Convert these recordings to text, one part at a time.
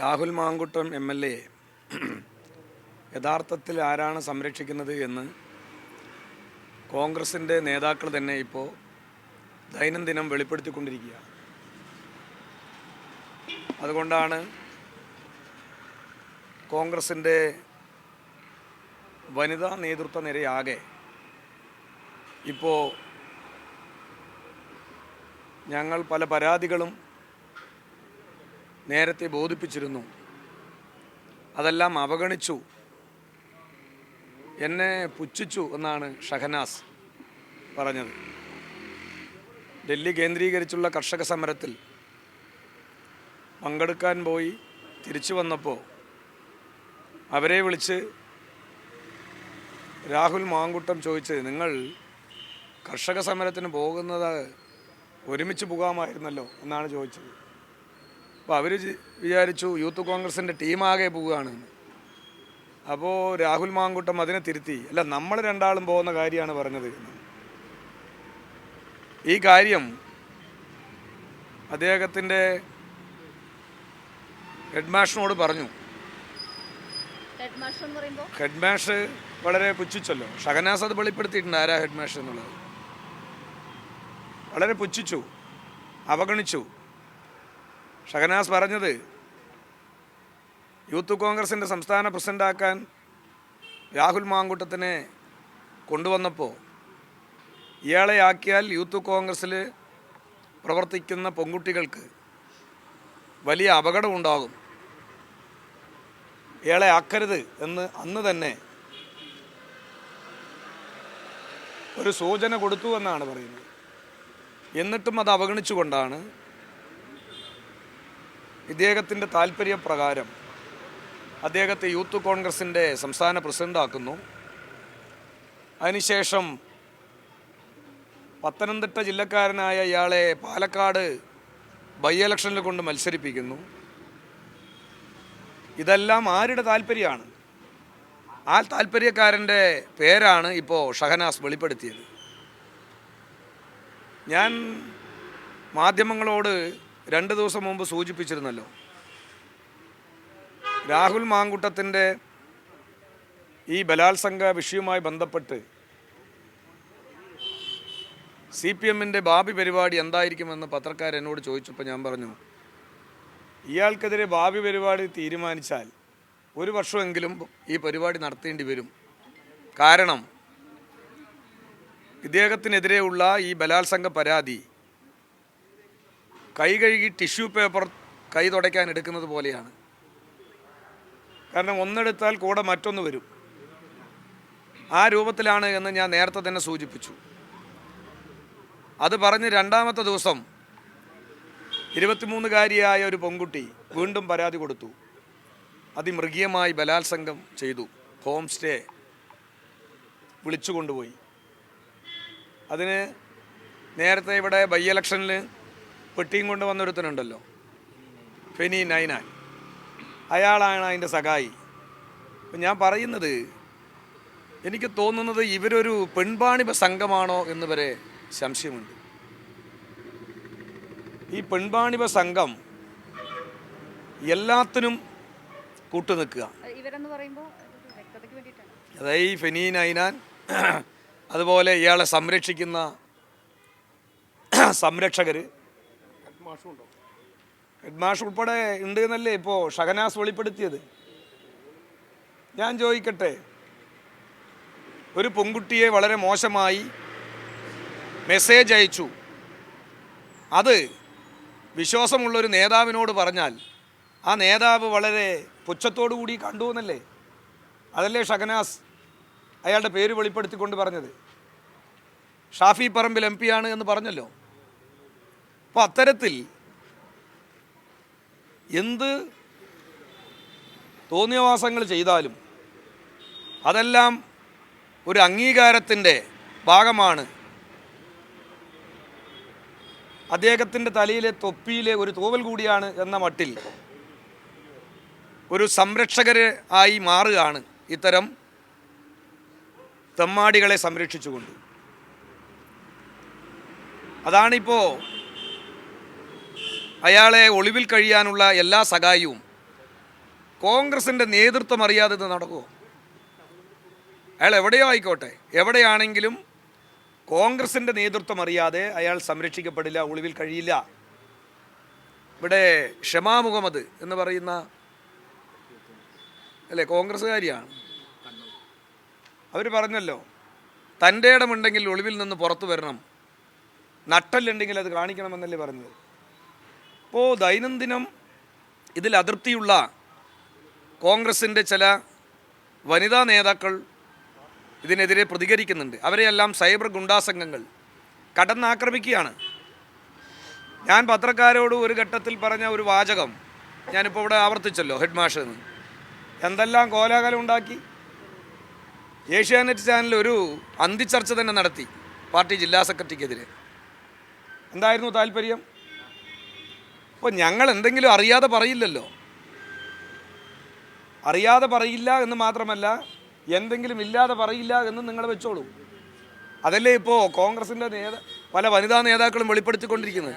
Rahul Mankoottam M L A യഥാർത്ഥത്തിൽ ആരാണ് സംരക്ഷിക്കുന്നത് എന്ന് കോൺഗ്രസിന്റെ നേതാക്കൾ തന്നെ ഇപ്പോൾ ദൈനംദിനം വെളിപ്പെടുത്തിക്കൊണ്ടിരിക്കുകയാണ്. അതുകൊണ്ടാണ് കോൺഗ്രസിന്റെ വനിതാ നേതൃത്വ നിരയാകെ ഇപ്പോൾ ഞങ്ങൾ പല പരാതികളും നേരത്തെ ബോധിപ്പിച്ചിരുന്നു. അതെല്ലാം അവഗണിച്ചു. എന്നെ പുച്ഛിച്ചു എന്നാണ് ഷഹനാസ് പറഞ്ഞത്. ഡൽഹി കേന്ദ്രീകരിച്ചുള്ള കർഷക സമരത്തിൽ പങ്കെടുക്കാൻ പോയി തിരിച്ചു വന്നപ്പോൾ അവരെ വിളിച്ച് രാഹുൽ മാങ്കുട്ടം ചോദിച്ചത് നിങ്ങൾ കർഷക സമരത്തിന് പോകുന്നത് ഒരുമിച്ച് പോകാമായിരുന്നല്ലോ? എന്നാണ് ചോദിച്ചത്. അപ്പോൾ അവർ വിചാരിച്ചു യൂത്ത് കോൺഗ്രസിന്റെ ടീമാകെ പോവുകയാണ്. അപ്പോൾ രാഹുൽ മാങ്കുട്ടം അതിനെ തിരുത്തി. അല്ല നമ്മൾ രണ്ടാളും പോകുന്ന കാര്യമാണ് പറഞ്ഞത്. ഈ കാര്യം അദ്ദേഹത്തിന്റെ ഹെഡ്മാഷിനോട് പറഞ്ഞു. ഹെഡ്മാഷ് വളരെ പുച്ഛിച്ചല്ലോ. ഷഹനാസ് അത് വെളിപ്പെടുത്തിയിട്ടുണ്ട് ആരാ ഹെഡ്മാഷ് എന്നുള്ളത്. വളരെ പുച്ഛിച്ചു. അവഗണിച്ചു. ഷഹനാസ് പറഞ്ഞത് യൂത്ത് കോൺഗ്രസിന്റെ സംസ്ഥാന പ്രസിഡന്റാക്കാൻ രാഹുൽ മാങ്കുട്ടത്തിനെ കൊണ്ടുവന്നപ്പോൾ ഇയാളെ ആക്കിയാൽ യൂത്ത് കോൺഗ്രസ്സിൽ പ്രവർത്തിക്കുന്ന പെൺകുട്ടികൾക്ക് വലിയ അപകടമുണ്ടാകും ഇയാളെ ആക്കരുത് എന്ന് അന്ന് തന്നെ ഒരു സൂചന കൊടുത്തു എന്നാണ് പറയുന്നത്. എന്നിട്ടും അത് അവഗണിച്ചുകൊണ്ടാണ് ഇദ്ദേഹത്തിന്റെ താല്പര്യപ്രകാരം അദ്ദേഹത്തെ യൂത്ത് കോൺഗ്രസിന്റെ സംസ്ഥാന പ്രസിഡന്റാക്കുന്നു അതിനുശേഷം പത്തനംതിട്ട ജില്ലക്കാരനായ ഇയാളെ പാലക്കാട് ബൈ ഇലക്ഷനിൽ കൊണ്ട് മത്സരിപ്പിക്കുന്നു. ഇതെല്ലാം ആരുടെ താല്പര്യമാണ്? ആ താല്പര്യക്കാരന്റെ പേരാണ് ഇപ്പോൾ ഷഹനാസ് വെളിപ്പെടുത്തിയത്. ഞാൻ മാധ്യമങ്ങളോട് രണ്ട് ദിവസം മുമ്പ് സൂചിപ്പിച്ചിരുന്നല്ലോ. രാഹുൽ മാങ്കുട്ടത്തിന്റെ ഈ ബലാത്സംഗ വിഷയവുമായി ബന്ധപ്പെട്ട് സി പി എമ്മിന്റെ ഭാവി പരിപാടി എന്തായിരിക്കുമെന്ന് പത്രക്കാർ എന്നോട് ചോദിച്ചപ്പോൾ ഞാൻ പറഞ്ഞു ഇയാൾക്കെതിരെ ഭാവി പരിപാടി തീരുമാനിച്ചാൽ ഒരു വർഷമെങ്കിലും ഈ പരിപാടി നടത്തേണ്ടി വരും. കാരണം ഇദ്ദേഹത്തിനെതിരെയുള്ള ഈ ബലാത്സംഗ പരാതി കൈ കഴുകി ടിഷ്യൂ പേപ്പർ കൈ തുടയ്ക്കാൻ എടുക്കുന്നത് പോലെയാണ്. കാരണം ഒന്നെടുത്താൽ കൂടെ മറ്റൊന്ന് വരും. ആ രൂപത്തിലാണ് എന്ന് ഞാൻ നേരത്തെ തന്നെ സൂചിപ്പിച്ചു. അത് പറഞ്ഞ് രണ്ടാമത്തെ ദിവസം ഇരുപത്തിമൂന്നുകാരിയായ ഒരു പെൺകുട്ടി വീണ്ടും പരാതി കൊടുത്തു. അതിമൃഗീയമായി ബലാത്സംഗം ചെയ്തു. ഹോം സ്റ്റേ വിളിച്ചു കൊണ്ടുപോയി അതിന് നേരത്തെ ഇവിടെ ബൈ ഇലക്ഷനിൽ പെട്ടിയും കൊണ്ട് വന്നൊരുത്തനുണ്ടല്ലോ. ഫെനി നൈനാൻ. അയാളാണ് അതിന്റെ സഹായി അപ്പം ഞാൻ പറയുന്നത് എനിക്ക് തോന്നുന്നത് ഇവരൊരു പെൺപാണിപ സംഘമാണോ എന്ന് വരെ സംശയമുണ്ട്. ഈ പെൺപാണിപ സംഘം എല്ലാത്തിനും കൂട്ടുനിൽക്കുക അതായത് ഈ ഫെനീൻ നൈനാൻ അതുപോലെ ഇയാളെ സംരക്ഷിക്കുന്ന സംരക്ഷകർ ഹെഡ്മാഷ് ഉൾപ്പെടെ ഉണ്ട് എന്നല്ലേ ഇപ്പോൾ ഷഹനാസ് വെളിപ്പെടുത്തിയത്. ഞാൻ ചോദിക്കട്ടെ ഒരു പെൺകുട്ടിയെ വളരെ മോശമായി മെസ്സേജ് അയച്ചു. അത് വിശ്വാസമുള്ളൊരു നേതാവിനോട് പറഞ്ഞാൽ ആ നേതാവ് വളരെ പുച്ഛത്തോടു കൂടി കണ്ടു എന്നല്ലേ? അതല്ലേ ഷഹനാസ് അയാളുടെ പേര് വെളിപ്പെടുത്തിക്കൊണ്ട് പറഞ്ഞത്? ഷാഫി പറമ്പിൽ എം ആണ് എന്ന് പറഞ്ഞല്ലോ. അപ്പോൾ അത്തരത്തിൽ എന്ത് തോന്നിയവാസങ്ങൾ ചെയ്താലും അതെല്ലാം ഒരു അംഗീകാരത്തിന്റെ ഭാഗമാണ്. അദ്ദേഹത്തിന്റെ തലയിലെ തൊപ്പിയിലെ ഒരു തോവൽ കൂടിയാണ് എന്ന മട്ടിൽ ഒരു സംരക്ഷകര് ആയി മാറുകയാണ് ഇത്തരം തെമ്മാടികളെ സംരക്ഷിച്ചുകൊണ്ട്. അതാണിപ്പോൾ അയാളെ ഒളിവിൽ കഴിയാനുള്ള എല്ലാ സഹായവും കോൺഗ്രസിന്റെ നേതൃത്വം അറിയാതെ ഇത് നടക്കുമോ അയാൾ എവിടെയോ ആയിക്കോട്ടെ. എവിടെയാണെങ്കിലും കോൺഗ്രസിന്റെ നേതൃത്വം അറിയാതെ അയാൾ സംരക്ഷിക്കപ്പെടില്ല ഒളിവിൽ കഴിയില്ല. ഇവിടെ ഷമാ മുഹമ്മദ് എന്ന് പറയുന്ന അല്ലേ കോൺഗ്രസ്സുകാരിയാണ്. അവർ പറഞ്ഞല്ലോ തന്റെ ഇടമുണ്ടെങ്കിൽ ഒളിവിൽ നിന്ന് പുറത്തു വരണം. നട്ടല്ലുണ്ടെങ്കിൽ അത് കാണിക്കണമെന്നല്ലേ പറഞ്ഞത്. അപ്പോൾ ദൈനംദിനം ഇതിൽ അതിർത്തിയുള്ള കോൺഗ്രസിന്റെ ചില വനിതാ നേതാക്കൾ ഇതിനെതിരെ പ്രതികരിക്കുന്നുണ്ട്. അവരെയെല്ലാം സൈബർ ഗുണ്ടാസംഘങ്ങൾ കടന്നാക്രമിക്കുകയാണ്. ഞാൻ പത്രക്കാരോട് ഒരു ഘട്ടത്തിൽ പറഞ്ഞ ഒരു വാചകം ഞാനിപ്പോൾ ഇവിടെ ആവർത്തിച്ചല്ലോ ഹെഡ് മാഷിൽ നിന്ന്. എന്തെല്ലാം കോലാഹലം ഉണ്ടാക്കി? ഏഷ്യാനെറ്റ് ചാനൽ ഒരു അന്തിച്ചർച്ച തന്നെ നടത്തി പാർട്ടി ജില്ലാ സെക്രട്ടറിക്കെതിരെ. എന്തായിരുന്നു താല്പര്യം അപ്പോൾ ഞങ്ങൾ എന്തെങ്കിലും അറിയാതെ പറയില്ലല്ലോ. അറിയാതെ പറയില്ല എന്ന് മാത്രമല്ല എന്തെങ്കിലും ഇല്ലാതെ പറയില്ല എന്ന് നിങ്ങൾ വെച്ചോളൂ. അതല്ലേ ഇപ്പോൾ കോൺഗ്രസിന്റെ നേത പല വനിതാ നേതാക്കളും വെളിപ്പെടുത്തിക്കൊണ്ടിരിക്കുന്നത്.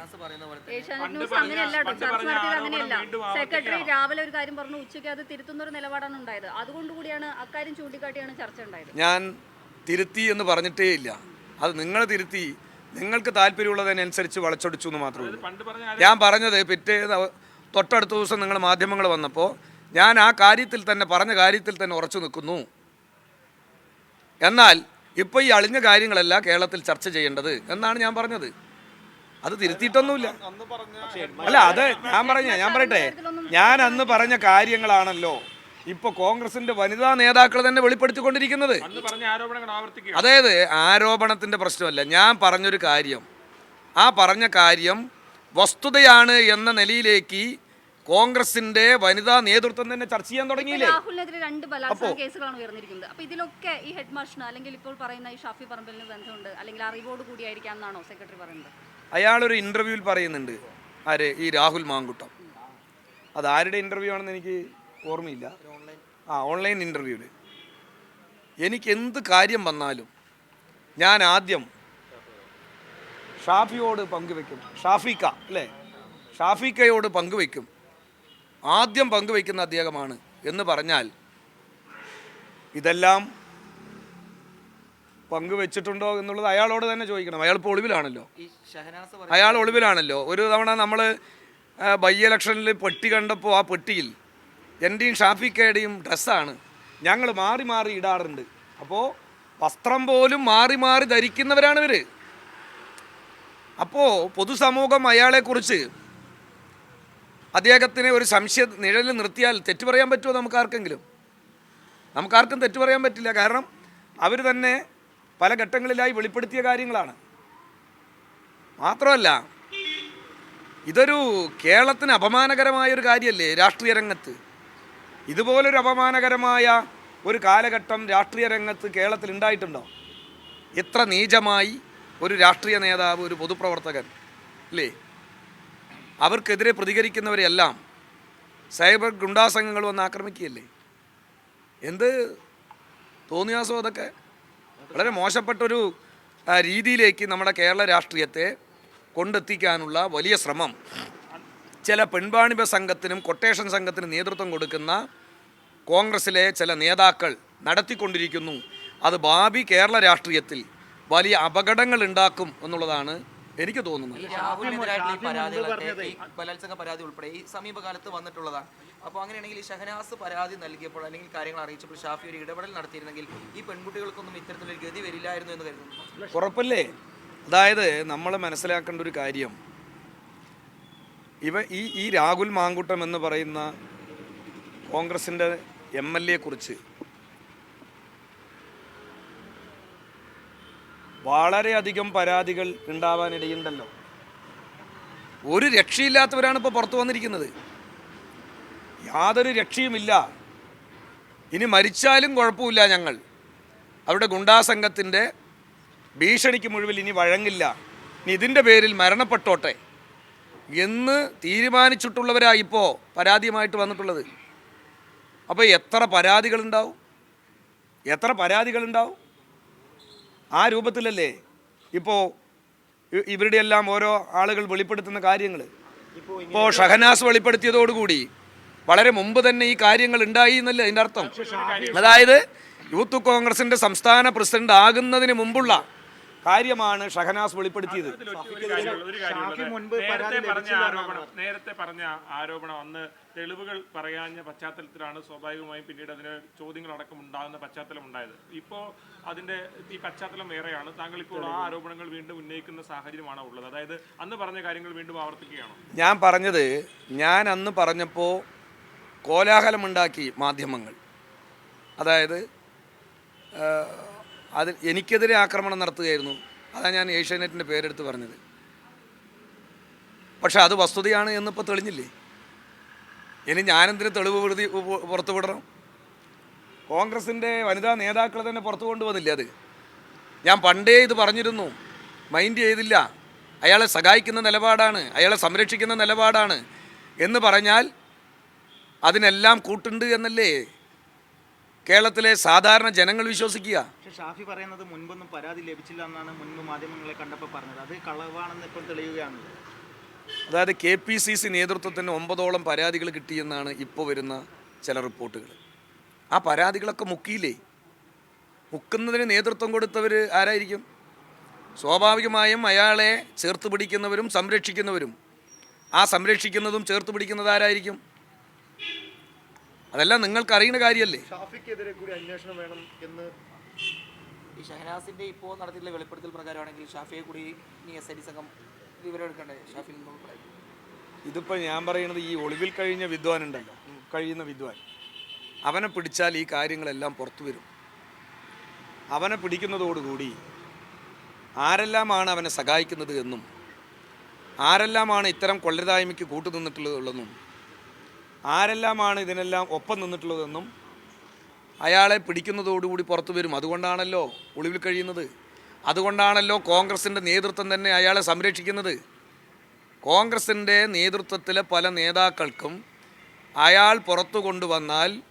സെക്രട്ടറി രാവിലെ ഒരു കാര്യം പറഞ്ഞു ഉച്ചയ്ക്ക് അത് തിരുത്തുന്ന ഒരു നിലപാടാണ് ഉണ്ടായത്. അതുകൊണ്ടുകൂടിയാണ് അക്കാര്യം ചൂണ്ടിക്കാട്ടിയാണ് ചർച്ച ഉണ്ടായത്. ഞാൻ തിരുത്തി എന്ന് പറഞ്ഞിട്ടേ ഇല്ല അത് നിങ്ങൾ തിരുത്തി നിങ്ങൾക്ക് താല്പര്യമുള്ളതിനനുസരിച്ച് വളച്ചൊടിച്ചു എന്ന് മാത്രമേ ഉള്ളൂ. ഞാൻ പറഞ്ഞത് പിറ്റേ തൊട്ടടുത്ത ദിവസം നിങ്ങൾ മാധ്യമങ്ങൾ വന്നപ്പോൾ ഞാൻ ആ കാര്യത്തിൽ തന്നെ പറഞ്ഞ കാര്യത്തിൽ തന്നെ ഉറച്ചു നിൽക്കുന്നു. എന്നാൽ ഇപ്പോൾ ഈ അളിഞ്ഞ കാര്യങ്ങളല്ല കേരളത്തിൽ ചർച്ച ചെയ്യേണ്ടത് എന്നാണ് ഞാൻ പറഞ്ഞത്. അത് തിരുത്തിയിട്ടൊന്നുമില്ല. അല്ല അത് ഞാൻ പറഞ്ഞ ഞാൻ പറയട്ടെ. ഞാൻ അന്ന് പറഞ്ഞ കാര്യങ്ങളാണല്ലോ. ഇപ്പോൾ കോൺഗ്രസിന്റെ വനിതാ നേതാക്കൾ തന്നെ വെളിപ്പെടുത്തിക്കൊണ്ടിരിക്കുന്നത്. അതായത് ആരോപണത്തിന്റെ പ്രശ്നമല്ല. ഞാൻ പറഞ്ഞൊരു കാര്യം. ആ പറഞ്ഞ കാര്യം വസ്തുതയാണ് എന്ന നിലയിലേക്ക് കോൺഗ്രസിന്റെ വനിതാ നേതൃത്വം തന്നെ ചർച്ച ചെയ്യാൻ തുടങ്ങിയില്ലേ? രാഹുലിനെതിരെ രണ്ട് ബലാത്സംഗ കേസുകളാണ് ഉയർന്നിരിക്കുന്നത്. അപ്പൊ ഇതിലൊക്കെ ഈ ഹെഡ് മാഷിന് അല്ലെങ്കിൽ ഇപ്പോൾ പറയുന്ന ഈ ഷാഫി പറമ്പലിന് ബന്ധമുണ്ട് അല്ലെങ്കിൽ അറിവോട് കൂടിയായിരിക്കാം എന്നാണോ സെക്രട്ടറി പറയുന്നത്? അയാളൊരു ഇന്റർവ്യൂവിൽ പറയുന്നുണ്ട്. ആര്? ഈ രാഹുൽ മാങ്കുട്ടം. അത് ആരുടെ ഇന്റർവ്യൂ ആണെന്ന് എനിക്ക് ഓർമ്മയില്ല. ആ ഓൺലൈൻ ഇന്റർവ്യൂവിൽ എനിക്ക് എന്ത് കാര്യം വന്നാലും ഞാൻ ആദ്യം ഷാഫിയോട് പങ്കുവെക്കും. ഷാഫിക്ക അല്ലേ? ഷാഫിക്കയോട് പങ്കുവെക്കും. ആദ്യം പങ്കുവെക്കുന്ന അദ്ദേഹമാണ് എന്ന് പറഞ്ഞാൽ ഇതെല്ലാം പങ്കുവെച്ചിട്ടുണ്ടോ എന്നുള്ളത് അയാളോട് തന്നെ ചോദിക്കണം. അയാൾ ഇപ്പോൾ ഒളിവിലാണല്ലോ. അയാൾ ഒളിവിലാണല്ലോ. ഒരു തവണ നമ്മൾ ബൈ ഇലക്ഷനിൽ പെട്ടി കണ്ടപ്പോൾ ആ പെട്ടിയിൽ എന്റെയും ഷാഫിക്കയുടെയും ഡ്രസ്സാണ്. ഞങ്ങൾ മാറി മാറി ഇടാറുണ്ട്. അപ്പോൾ വസ്ത്രം പോലും മാറി മാറി ധരിക്കുന്നവരാണ് ഇവർ അപ്പോൾ പൊതുസമൂഹം അയാളെക്കുറിച്ച് അദ്ദേഹത്തിനെ ഒരു സംശയ നിഴലിൽ നിർത്തിയാൽ തെറ്റു പറയാൻ പറ്റുമോ നമുക്കാർക്കെങ്കിലും? നമുക്കാർക്കും തെറ്റു പറയാൻ പറ്റില്ല. കാരണം അവർ തന്നെ പല ഘട്ടങ്ങളിലായി വെളിപ്പെടുത്തിയ കാര്യങ്ങളാണ്. മാത്രമല്ല ഇതൊരു കേരളത്തിന് അപമാനകരമായ ഒരു കാര്യമല്ലേ രാഷ്ട്രീയ രംഗത്ത്? ഇതുപോലൊരു അപമാനകരമായ ഒരു കാലഘട്ടം രാഷ്ട്രീയ രംഗത്ത് കേരളത്തിൽ ഉണ്ടായിട്ടുണ്ടോ? എത്ര നീചമായി ഒരു രാഷ്ട്രീയ നേതാവ് ഒരു പൊതുപ്രവർത്തകൻ അല്ലേ അവർക്കെതിരെ പ്രതികരിക്കുന്നവരെല്ലാം സൈബർ ഗുണ്ടാസംഘങ്ങൾ വന്ന് ആക്രമിക്കുകയല്ലേ? എന്ത് തോന്നിയാസോ അതൊക്കെ? വളരെ മോശപ്പെട്ടൊരു രീതിയിലേക്ക് നമ്മുടെ കേരള രാഷ്ട്രീയത്തെ കൊണ്ടെത്തിക്കാനുള്ള വലിയ ശ്രമം. ചില പെൺവാണിഭ സംഘത്തിനും കൊട്ടേഷൻ സംഘത്തിനും നേതൃത്വം കൊടുക്കുന്ന കോൺഗ്രസിലെ ചില നേതാക്കൾ നടത്തിക്കൊണ്ടിരിക്കുന്നു. അത് ഭാവി കേരള രാഷ്ട്രീയത്തിൽ വലിയ അപകടങ്ങൾ ഉണ്ടാക്കും എന്നുള്ളതാണ് എനിക്ക് തോന്നുന്നത്. ബലാത്സംഗ പരാതി ഉൾപ്പെടെ ഈ സമീപകാലത്ത് വന്നിട്ടുള്ളതാണ്. അപ്പോൾ അങ്ങനെയാണെങ്കിൽ ഈ ഷഹനാസ് പരാതി നൽകിയപ്പോൾ അല്ലെങ്കിൽ കാര്യങ്ങൾ അറിയിച്ചപ്പോൾ ഷാഫി ഒരു ഇടപെടൽ നടത്തിയിരുന്നെങ്കിൽ ഈ പെൺകുട്ടികൾക്കൊന്നും ഇത്തരത്തിലൊരു ഗതി വരില്ലായിരുന്നു എന്ന് കരുതുന്നു. ഉറപ്പല്ലേ? അതായത് നമ്മൾ മനസ്സിലാക്കേണ്ട ഒരു കാര്യം. ഇവ ഈ ഈ രാഹുൽ മാങ്കുട്ടം എന്ന് പറയുന്ന കോൺഗ്രസിന്റെ എം എൽ എ കുറിച്ച് വളരെയധികം പരാതികൾ ഉണ്ടാവാനിടയുണ്ടല്ലോ. ഒരു രക്ഷയില്ലാത്തവരാണ് ഇപ്പോൾ പുറത്തു വന്നിരിക്കുന്നത്. യാതൊരു രക്ഷയുമില്ല. ഇനി മരിച്ചാലും കുഴപ്പമില്ല ഞങ്ങൾ. അവരുടെ ഗുണ്ടാസംഘത്തിന്റെ ഭീഷണിക്ക് മുഴുവൻ ഇനി വഴങ്ങില്ല. ഇനി ഇതിന്റെ പേരിൽ മരണപ്പെട്ടോട്ടെ? എന്ന് തീരുമാനിച്ചിട്ടുള്ളവരാണ് ഇപ്പോൾ പരാതിയുമായിട്ട് വന്നിട്ടുള്ളത്? അപ്പോൾ എത്ര പരാതികളുണ്ടാവും? എത്ര പരാതികളുണ്ടാവും? ആ രൂപത്തിലല്ലേ ഇപ്പോൾ ഇവരുടെയെല്ലാം ഇവരുടെ എല്ലാം ഓരോ ആളുകൾ വെളിപ്പെടുത്തുന്ന കാര്യങ്ങൾ. ഇപ്പോൾ ഷഹനാസ് വെളിപ്പെടുത്തിയതോടുകൂടി വളരെ മുമ്പ് തന്നെ ഈ കാര്യങ്ങൾ ഉണ്ടായി എന്നല്ലേ അതിന്റെ അർത്ഥം? അതായത് യൂത്ത് കോൺഗ്രസിന്റെ സംസ്ഥാന പ്രസിഡന്റ് ആകുന്നതിന് മുമ്പുള്ള കാര്യമാണ് ഷഹനാസ് വെളിപ്പെടുത്തിയത്. നേരത്തെ പറഞ്ഞ ആരോപണം നേരത്തെ പറഞ്ഞ ആരോപണം അന്ന് തെളിവുകൾ പറയാഞ്ഞ പശ്ചാത്തലത്തിലാണ് സ്വാഭാവികമായും പിന്നീട് അതിന് ചോദ്യങ്ങളടക്കം ഉണ്ടാകുന്ന പശ്ചാത്തലം ഉണ്ടായത്. ഇപ്പോൾ അതിന്റെ ഈ പശ്ചാത്തലം വേറെയാണ്. താങ്കൾ ഇപ്പോൾ ആ ആരോപണങ്ങൾ വീണ്ടും ഉന്നയിക്കുന്ന സാഹചര്യമാണോ ഉള്ളത്? അതായത് അന്ന് പറഞ്ഞ കാര്യങ്ങൾ വീണ്ടും ആവർത്തിക്കുകയാണോ? ഞാൻ പറഞ്ഞത് ഞാൻ അന്ന് പറഞ്ഞപ്പോൾ കോലാഹലമുണ്ടാക്കി മാധ്യമങ്ങൾ. അതായത് അത് എനിക്കെതിരെ ആക്രമണം നടത്തുകയായിരുന്നു. അതാണ് ഞാൻ ഏഷ്യാനെറ്റിന്റെ പേരെടുത്ത് പറഞ്ഞത്. പക്ഷെ അത് വസ്തുതയാണ് എന്നിപ്പോൾ തെളിഞ്ഞില്ലേ? ഇനി ഞാനെന്തിന് തെളിവ് വിടുതി പുറത്തുവിടണം പുറത്തു വിടണം? കോൺഗ്രസിന്റെ വനിതാ നേതാക്കൾ തന്നെ പുറത്തു കൊണ്ടുവന്നില്ലേ അത്? ഞാൻ പണ്ടേ ഇത് പറഞ്ഞിരുന്നു. മൈൻഡ് ചെയ്തില്ല. അയാളെ സഹായിക്കുന്ന നിലപാടാണ്. അയാളെ സംരക്ഷിക്കുന്ന നിലപാടാണ്. എന്ന് പറഞ്ഞാൽ അതിനെല്ലാം കൂട്ടുണ്ട് എന്നല്ലേ? കേരളത്തിലെ സാധാരണ ജനങ്ങൾ വിശ്വസിക്കുക. ഷാഫി പറയുന്നത് മുൻപൊന്നും പരാതി ലഭിച്ചില്ല എന്നാണ് മുൻപ് മാധ്യമങ്ങളെ കണ്ടപ്പോൾ പറഞ്ഞത്. അത് കളവാണെന്ന് ഇപ്പം തെളിയുകയാണല്ലോ അതായത് കെ പി സി സി നേതൃത്വത്തിന് ഒമ്പതോളം പരാതികൾ കിട്ടിയെന്നാണ് ഇപ്പോൾ വരുന്ന ചില റിപ്പോർട്ടുകൾ. ആ പരാതികളൊക്കെ മുക്കിയില്ലേ? മുക്കുന്നതിന് നേതൃത്വം കൊടുത്തവർ ആരായിരിക്കും? സ്വാഭാവികമായും അയാളെ ചേർത്ത് പിടിക്കുന്നവരും സംരക്ഷിക്കുന്നവരും. ആ സംരക്ഷിക്കുന്നതും ചേർത്ത് പിടിക്കുന്നത് ആരായിരിക്കും? അതെല്ലാം നിങ്ങൾക്ക് അറിയുന്ന കാര്യമല്ലേ? ഷാഫിക്കെതിരെ കൂടി അന്വേഷണം വേണം എന്ന് ഈ ഷഹനാസിന്റെ ഇപ്പോൾ നടത്തിയിട്ടുള്ള വെളിപ്പെടുത്തൽ പ്രകാരമാണെങ്കിൽ ഷാഫിയെ കൂടി ഇനി എസ് ഐ ഡി സംഘം വിവരം എടുക്കണ്ടേ? ഷാഫിയിൽ നിന്നും ഉൾപ്പെടെ ഇതിപ്പോൾ ഞാൻ പറയുന്നത് ഈ ഒളിവിൽ കഴിഞ്ഞ വിദ്വാൻ ഉണ്ടല്ലോ. കഴിയുന്ന വിദ്വാൻ. അവനെ പിടിച്ചാൽ ഈ കാര്യങ്ങളെല്ലാം പുറത്തു വരും. അവനെ പിടിക്കുന്നതോടുകൂടി ആരെല്ലാമാണ് അവനെ സഹായിക്കുന്നത് എന്നും ആരെല്ലാമാണ് ഇത്തരം കൊള്ളരുതായ്മയ്ക്ക് കൂട്ടുനിന്നിട്ടുള്ളതെന്നും ആരെല്ലാമാണ് ഇതിനെല്ലാം ഒപ്പം നിന്നിട്ടുള്ളതെന്നും അയാളെ പിടിക്കുന്നതോടുകൂടി പുറത്തു വരും. അതുകൊണ്ടാണല്ലോ ഒളിവിൽ കഴിയുന്നത്. അതുകൊണ്ടാണല്ലോ കോൺഗ്രസിന്റെ നേതൃത്വം തന്നെ അയാളെ സംരക്ഷിക്കുന്നത്. കോൺഗ്രസിന്റെ നേതൃത്വത്തിലെ പല നേതാക്കൾക്കും അയാൾ പുറത്തു കൊണ്ടുവന്നാൽ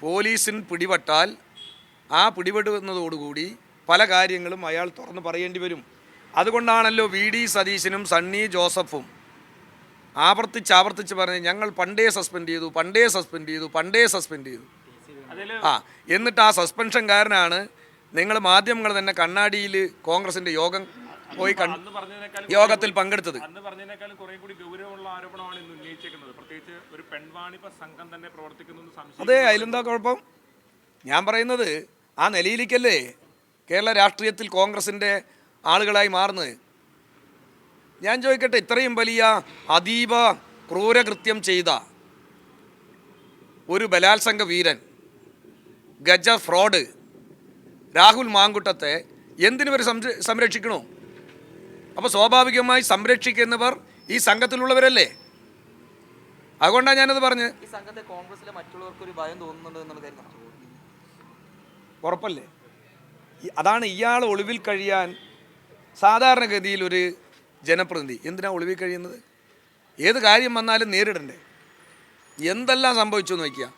പോലീസിന് പിടിപെട്ടാൽ ആ പിടിപെടുന്നതോടുകൂടി പല കാര്യങ്ങളും അയാൾ തുറന്ന് പറയേണ്ടി വരും. അതുകൊണ്ടാണല്ലോ വി. ഡി. സതീശനും സണ്ണി ജോസഫും ആവർത്തിച്ച് ആവർത്തിച്ച് പറഞ്ഞ് ഞങ്ങൾ പണ്ടേ സസ്പെൻഡ് ചെയ്തു പണ്ടേ സസ്പെൻഡ് ചെയ്തു പണ്ടേ സസ്പെൻഡ് ചെയ്തു. ആ എന്നിട്ട് ആ സസ്പെൻഷൻകാരനാണ് നിങ്ങൾ മാധ്യമങ്ങൾ തന്നെ കണ്ണാടിയിൽ കോൺഗ്രസിന്റെ യോഗം പോയി യോഗത്തിൽ പങ്കെടുത്തത്. അതെ അതിലെന്താ കുഴപ്പം? ഞാൻ പറയുന്നത് ആ നിലയിലേക്കല്ലേ കേരള രാഷ്ട്രീയത്തിൽ കോൺഗ്രസിന്റെ ആളുകളായി മാറുന്നത്? ഞാൻ ചോദിക്കട്ടെ ഇത്രയും വലിയ അതീവ ക്രൂരകൃത്യം ചെയ്ത ഒരു ബലാത്സംഗ വീരൻ ഗജ ഫ്രോഡ്. രാഹുൽ മാങ്കുട്ടത്തെ എന്തിനു സംര സംരക്ഷിക്കണോ? അപ്പോൾ സ്വാഭാവികമായി സംരക്ഷിക്കുന്നവർ ഈ സംഘത്തിലുള്ളവരല്ലേ? അതുകൊണ്ടാണ് ഞാനത് കരുതണം ഉറപ്പല്ലേ? അതാണ് ഇയാൾ ഒളിവിൽ കഴിയാൻ സാധാരണഗതിയിൽ ഒരു ജനപ്രതിനിധി. എന്തിനാണ് ഒളിവിൽ കഴിയുന്നത്? ഏത് കാര്യം വന്നാലും നേരിടണ്ടേ? എന്തെല്ലാം സംഭവിച്ചു നോക്കിയാൽ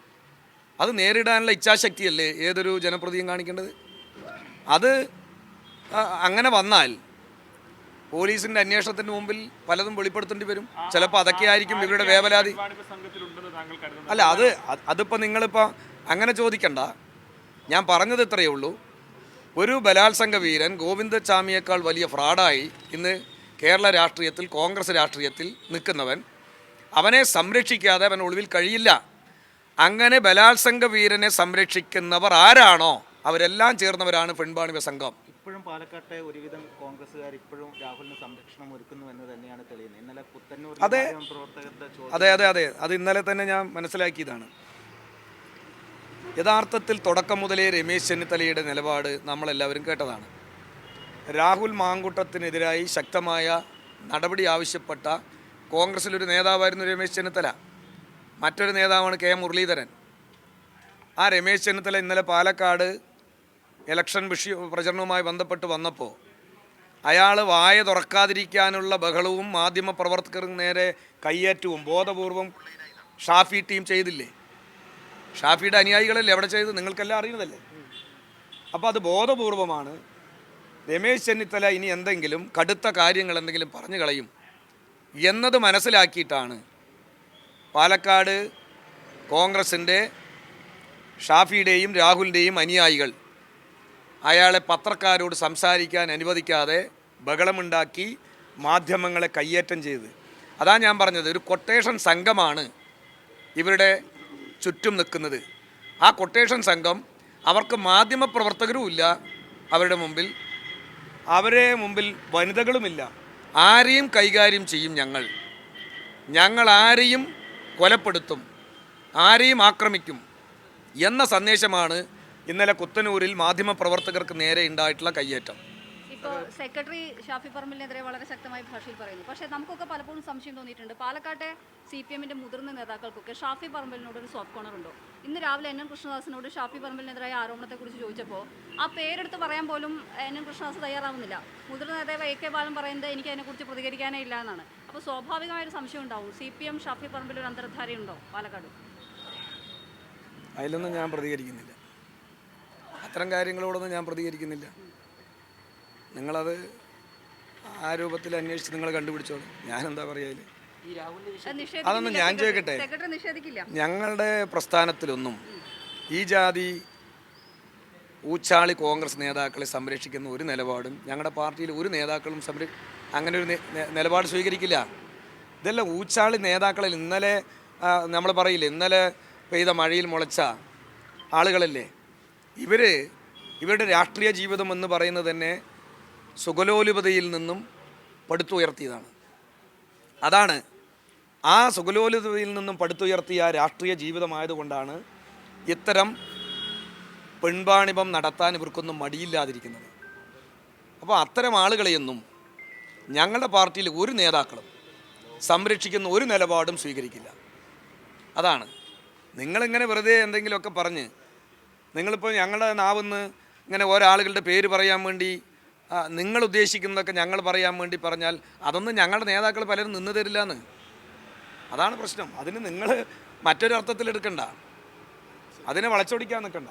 അത് നേരിടാനുള്ള ഇച്ഛാശക്തിയല്ലേ? ഏതൊരു ജനപ്രതിയും കാണിക്കേണ്ടത്? അത് അങ്ങനെ വന്നാൽ പോലീസിന്റെ അന്വേഷണത്തിന് മുമ്പിൽ പലതും വെളിപ്പെടുത്തേണ്ടി വരും. ചിലപ്പോൾ അതൊക്കെ ആയിരിക്കും ഇവരുടെ വേവലാതി. അല്ല അത് അതിപ്പോ അതിപ്പോൾ നിങ്ങളിപ്പോൾ അങ്ങനെ ചോദിക്കണ്ട. ഞാൻ പറഞ്ഞത് ഇത്രയേ ഉള്ളൂ. ഒരു ബലാത്സംഗ വീരൻ ഗോവിന്ദ ഗോവിന്ദസ്വാമിയേക്കാൾ വലിയ ഫ്രാഡായി ഇന്ന് കേരള രാഷ്ട്രീയത്തിൽ കോൺഗ്രസ് രാഷ്ട്രീയത്തിൽ നിൽക്കുന്നവൻ അവനെ സംരക്ഷിക്കാതെ അവൻ ഒളിവിൽ കഴിയില്ല. അങ്ങനെ ബലാത്സംഗ വീരനെ സംരക്ഷിക്കുന്നവർ ആരാണോ? അവരെല്ലാം ചേർന്നവരാണ് പെൺപാണിവ സംഘം. ഇപ്പോഴും പാലക്കാട്ടെ ഒരുവിധം കോൺഗ്രസ്സുകാർ ഇപ്പോഴും രാഹുലിന് സംരക്ഷണം ഒരുക്കുന്നു എന്ന് തന്നെയാണ് തെളിയുന്നത്. ഇന്നലെ പുത്തന്നൂർ അതെ. അതെ അതെ അതെ. അത് ഇന്നലെ തന്നെ ഞാൻ മനസ്സിലാക്കിയതാണ്. യഥാർത്ഥത്തിൽ തുടക്കം മുതലേ രമേശ് ചെന്നിത്തലയുടെ നിലപാട് നമ്മളെല്ലാവരും കേട്ടതാണ്. രാഹുൽ മാങ്കുട്ടത്തിനെതിരായി ശക്തമായ നടപടി ആവശ്യപ്പെട്ട കോൺഗ്രസിലൊരു നേതാവായിരുന്നു രമേശ് ചെന്നിത്തല. മറ്റൊരു നേതാവാണ് കെ മുരളീധരൻ. ആ രമേശ് ചെന്നിത്തല ഇന്നലെ പാലക്കാട് ഇലക്ഷൻ വിഷയ പ്രചരണവുമായി ബന്ധപ്പെട്ട് വന്നപ്പോൾ അയാൾ വായ തുറക്കാതിരിക്കാനുള്ള ബഹളവും മാധ്യമപ്രവർത്തകർക്ക് നേരെ കയ്യേറ്റവും ബോധപൂർവം ഷാഫി ടീം ചെയ്തില്ലേ? ഷാഫിയുടെ അനുയായികളല്ലേ എവിടെ ചെയ്ത് നിങ്ങൾക്കെല്ലാം അറിയുന്നതല്ലേ? അപ്പോൾ അത് ബോധപൂർവമാണ്. രമേശ് ചെന്നിത്തല ഇനി എന്തെങ്കിലും കടുത്ത കാര്യങ്ങൾ എന്തെങ്കിലും പറഞ്ഞു കളയും. എന്നത് മനസ്സിലാക്കിയിട്ടാണ് പാലക്കാട് കോൺഗ്രസിന്റെ ഷാഫിയുടെയും രാഹുലിന്റെയും അനുയായികൾ. അയാളെ പത്രക്കാരോട് സംസാരിക്കാൻ അനുവദിക്കാതെ ബഹളമുണ്ടാക്കി മാധ്യമങ്ങളെ കയ്യേറ്റം ചെയ്ത്. അതാ ഞാൻ പറഞ്ഞത് ഒരു കൊട്ടേഷൻ സംഘമാണ് ഇവരുടെ ചുറ്റും നിൽക്കുന്നത്. ആ കൊട്ടേഷൻ സംഘം അവർക്ക് മാധ്യമപ്രവർത്തകരും ഇല്ല അവരുടെ മുമ്പിൽ. അവരെ മുമ്പിൽ വനിതകളുമില്ല. ആരെയും കൈകാര്യം ചെയ്യും ഞങ്ങൾ. ഞങ്ങൾ ആരെയും കൊലപ്പെടുത്തും ആരെയും ആക്രമിക്കും എന്ന സന്ദേശമാണ് ഇന്നലെ കുത്തനൂരിൽ മാധ്യമപ്രവർത്തകർക്ക് നേരെ ഉണ്ടായിട്ടുള്ള കയ്യേറ്റം. സെക്രട്ടറി ഷാഫി പറമ്പിലിനെതിരെ വളരെ ശക്തമായി ഭാഷയിൽ പറയുന്നു. പക്ഷേ നമുക്കൊക്കെ പലപ്പോഴും സംശയം തോന്നിയിട്ടുണ്ട്. പാലക്കാട്ടെ സി പി എമ്മിന്റെ മുതിർന്ന നേതാക്കൾക്കൊക്കെ ഷാഫി പറമ്പിലിനോട് ഒരു സോഫ്റ്റ് കോണർ ഉണ്ടോ? ഇന്ന് രാവിലെ എൻ എൻ കൃഷ്ണദാസിനോട് ഷാഫി പറമ്പിലിനെതിരായ ആരോപണത്തെക്കുറിച്ച് ചോദിച്ചപ്പോൾ ആ പേരെടുത്ത് പറയാൻ പോലും എൻ എൻ കൃഷ്ണദാസ് തയ്യാറാവുന്നില്ല. മുതിർന്ന നേതാവ് എ കെ ബാലൻ പറയുന്നത് എനിക്ക് അതിനെക്കുറിച്ച് പ്രതികരിക്കാനേ ഇല്ല എന്നാണ്. അപ്പോൾ സ്വാഭാവികമായൊരു സംശയം ഉണ്ടാവും. C P M Shafi Parambil ഒരു അന്തർധാരയുണ്ടോ പാലക്കാട്? അതിലൊന്നും ഞാൻ പ്രതികരിക്കുന്നില്ല. അത്തരം കാര്യങ്ങളോടൊന്നും ഞാൻ പ്രതികരിക്കുന്നില്ല. നിങ്ങളത് ആ രൂപത്തിൽ അന്വേഷിച്ച് നിങ്ങൾ കണ്ടുപിടിച്ചോളൂ. ഞാനെന്താ പറയുക അതൊന്നും ഞാൻ. ചോദിക്കട്ടെ? ഞങ്ങളുടെ പ്രസ്ഥാനത്തിലൊന്നും ഈ ജാതി ഊച്ചാളി കോൺഗ്രസ് നേതാക്കളെ സംരക്ഷിക്കുന്ന ഒരു നിലപാടും ഞങ്ങളുടെ പാർട്ടിയിൽ ഒരു നേതാക്കളും സംര അങ്ങനെ ഒരു നിലപാട് സ്വീകരിക്കില്ല. ഇതെല്ലാം ഊച്ചാളി നേതാക്കളിൽ ഇന്നലെ നമ്മൾ പറയില്ല ഇന്നലെ പെയ്ത മഴയിൽ മുളച്ച ആളുകളല്ലേ? ഇവർ ഇവരുടെ രാഷ്ട്രീയ ജീവിതം എന്ന് പറയുന്നത് തന്നെ സുഗലോലുപതയിൽ നിന്നും പടുത്തുയർത്തിയതാണ്. അതാണ്. ആ സുഗലോലിതയിൽ നിന്നും പടുത്തുയർത്തിയ രാഷ്ട്രീയ ജീവിതമായതുകൊണ്ടാണ് ഇത്തരം പെൺപാണിപം നടത്താൻ ഇവർക്കൊന്നും മടിയില്ലാതിരിക്കുന്നത്. അപ്പോൾ അത്തരം ആളുകളെയൊന്നും ഞങ്ങളുടെ പാർട്ടിയിൽ ഒരു നേതാക്കളും സംരക്ഷിക്കുന്ന ഒരു നിലപാടും സ്വീകരിക്കില്ല. അതാണ്. നിങ്ങളിങ്ങനെ വെറുതെ എന്തെങ്കിലുമൊക്കെ പറഞ്ഞ് നിങ്ങളിപ്പോൾ ഞങ്ങളുടെ നാവെന്ന് ഇങ്ങനെ ഒരാളുകളുടെ പേര് പറയാൻ വേണ്ടി നിങ്ങൾ ഉദ്ദേശിക്കുന്നതൊക്കെ ഞങ്ങൾ പറയാൻ വേണ്ടി പറഞ്ഞാൽ അതൊന്നും ഞങ്ങളുടെ നേതാക്കൾ പലരും നിന്ന് തരില്ല എന്ന് അതാണ് പ്രശ്നം. അതിന് നിങ്ങൾ മറ്റൊരു അർത്ഥത്തിൽ എടുക്കണ്ട. അതിനെ വളച്ചൊടിക്കാൻ നിൽക്കണ്ട.